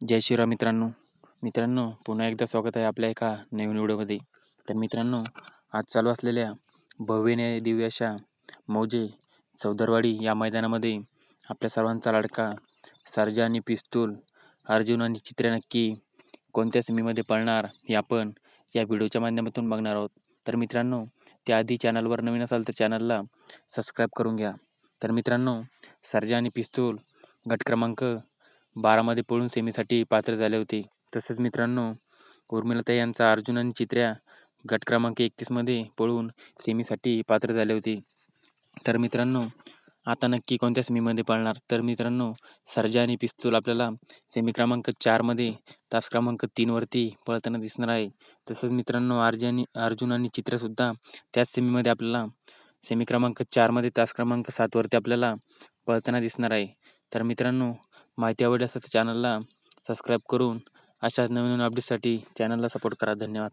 जय श्रीराम मित्रांनो. मित्रांनो पुन्हा एकदा स्वागत आहे आपल्या एका नवीन व्हिडिओमध्ये. तर मित्रांनो आज चालू असलेल्या भव्यने दिव्य अशा मौजे चौदरवाडी या मैदानामध्ये आपल्या सर्वांचा लाडका सर्जा आणि पिस्तूल अर्जुन आणि चित्रे नक्की कोणत्या सेमीमध्ये पळणार हे आपण या व्हिडिओच्या माध्यमातून बघणार आहोत. तर मित्रांनो त्याआधी चॅनलवर नवीन असाल तर चॅनलला सबस्क्राईब करून घ्या. तर मित्रांनो सर्जा आणि पिस्तूल गट क्रमांक बारामध्ये पळून सेमीसाठी पात्र झाले होते. तसेच मित्रांनो उर्मिलता यांचा अर्जुन आणि चित्र्या गट क्रमांक एकतीसमध्ये पळून सेमीसाठी पात्र झाले होते. तर मित्रांनो आता नक्की कोणत्या सेमीमध्ये पळणार? तर मित्रांनो सर्जा आणि पिस्तूल आपल्याला सेमी क्रमांक चारमध्ये तास क्रमांक तीनवरती पळताना दिसणार आहे. तसंच मित्रांनो अर्जन अर्जुन आणि चित्रसुद्धा त्याच सेमीमध्ये आपल्याला सेमी क्रमांक चारमध्ये तास क्रमांक सातवरती आपल्याला पळताना दिसणार आहे. तर मित्रांनो माहिती आवडल्यास चॅनलला सबस्क्राईब करून अशाच नवीन नवीन अपडेटसाठी चॅनलला सपोर्ट करा. धन्यवाद.